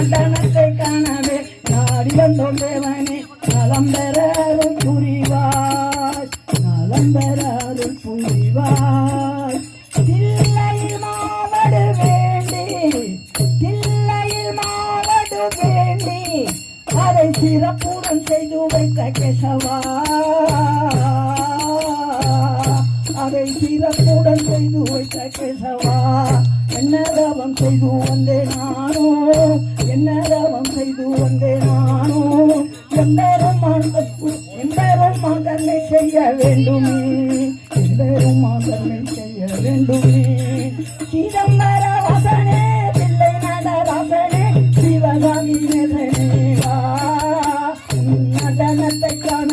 கண்டனத்தை காணவே நாடி வந்தோம் தேவனே நலம் பெற புரிவாய் நலம் பெற புரிவாய். தில்லையில் மாவடு வேண்டி தில்லையில் மாவடு வேண்டி அதை சிறப்புடன் செய்து வைத்த கேசவா. அதை சிறப்புடன் செய்து வைத்த கேசவா. என்ன தவம் செய்து வந்தே நானும் சூழ்ந்து நானும் எந்தருமான் எந்தருமான் தன்னை செய்ய வேண்டுமே. எந்தருமான் தன்னை செய்ய வேண்டுமே. சிதம்பர வசனே பிள்ளை நடராசனே சிவகாமி நடனத்தை காண